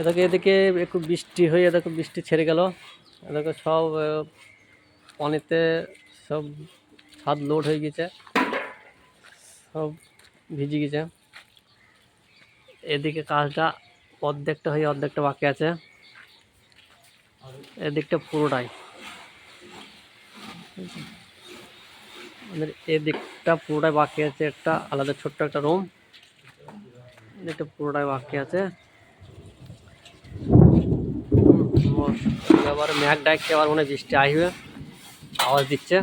এদিকে এদিকে একটু বৃষ্টি হয়ে এদিকে বৃষ্টি ছেড়ে গেল। এদিকে সব পানিতে সব ছাদ লোড হয়ে গেছে। সব ভিজে গেছে। এদিকে কাজটা অর্ধেকটা হয়ে অর্ধেকটা বাকি আছে। এদিকটা পুরোটাই। আমাদের এদিকটা পুরোটাই বাকি আছে। একটা আলাদা ছোট্ট একটা রুম। এদিকটা পুরোটাই বাকি আছে। হুম, এবার ম্যাঘ ডাকছে আবার মনে বৃষ্টি আসবে আওয়াজ দিচ্ছে।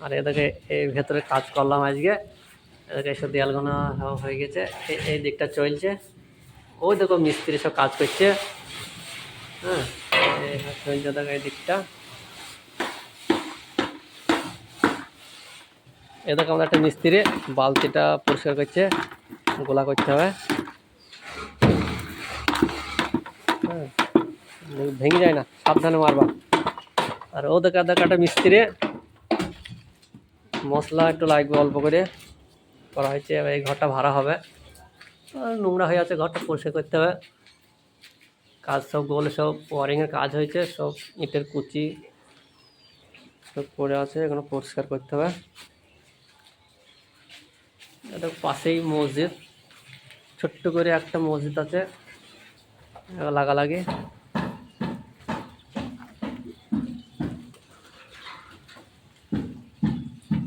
আর এদিকে এই ভেতরে কাজ করলাম আজকে। এদিকে এসব দেয়ালগুলো হয়ে গেছে এই- দিকটা চলছে। ওই দেখো মিস্ত্রি সব কাজ করছে। হ্যাঁ চলছে দেখো এই দিকটা। এদেরকে দেখো আমাদের একটা মিস্ত্রি বালতিটা পরিষ্কার করছে গোলা করতে হবে। ভেঙে যায় না, সাবধানে মারবা। আর ও দেখা দেখা একটা মিস্ত্রি, মশলা একটু লাগবে অল্প করে। করা হয়েছে, এবার এই ঘরটা ভাড়া হবে। নোংরা হয়ে আছে, ঘরটা পরিষ্কার করতে হবে। কাজ সব গোল, সব ওয়ারিংয়ের কাজ হয়েছে, সব ইটের কুচি সব পড়ে আছে, এগুলো পরিষ্কার করতে হবে। এটা পাশেই মসজিদ, ছোট্ট করে একটা মসজিদ আছে, লাগালাগি।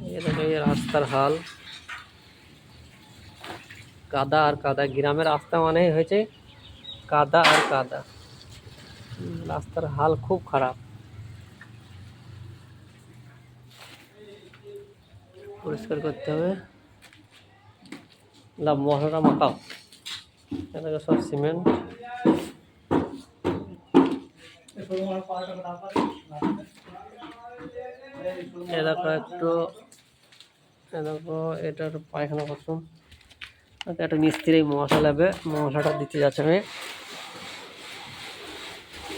এই রাস্তার হাল। কাদা আর কাদা, গ্রামের রাস্তা মানে হয়েছে কাদা আর কাদা। রাস্তার হাল খুব খারাপ। পরিষ্কার করতে হবে। লাভ মশলাটা মাখাও। এটাকে সব সিমেন্ট। এ দেখো একটু দেখো এটার পায়খানা করছ ওকে একটা মিস্ত্রি মশলা নেবে মশলাটা দিতে যাচ্ছে আমি।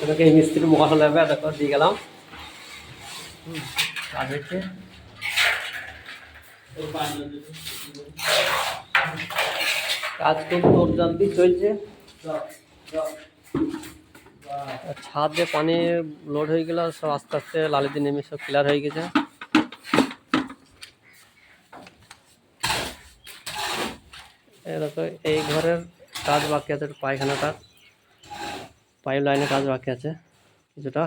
এটাকে এই মিস্ত্রি মশলা নেবে দেখো দিয়ে গেলাম। কাজ হচ্ছে কাজ খুব তোর জলদি চলছে। ছাদে পানি লোড হয়ে গেল সব আস্তে আস্তে লালিতে নেমে সব ক্লিয়ার হয়ে গেছে। এরকম এই ঘরের কাজ বাকি আছে পায়খানাটা। পাইপ লাইনের কাজ বাকি আছে, কিছুটা।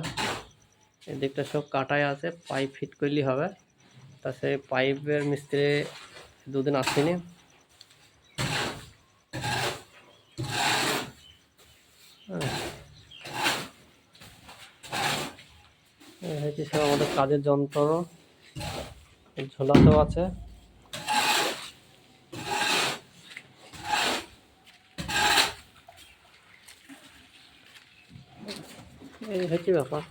এদিকটা সব কাটাই আছে, পাইপ ফিট করলেই হবে। তা সেই পাইপের মিস্ত্রি দুদিন আসেনি। হ্যাঁ। হচ্ছে সব আমাদের কাজের যন্ত্র। ঝোলাতেও আছে। 哎，还几百花。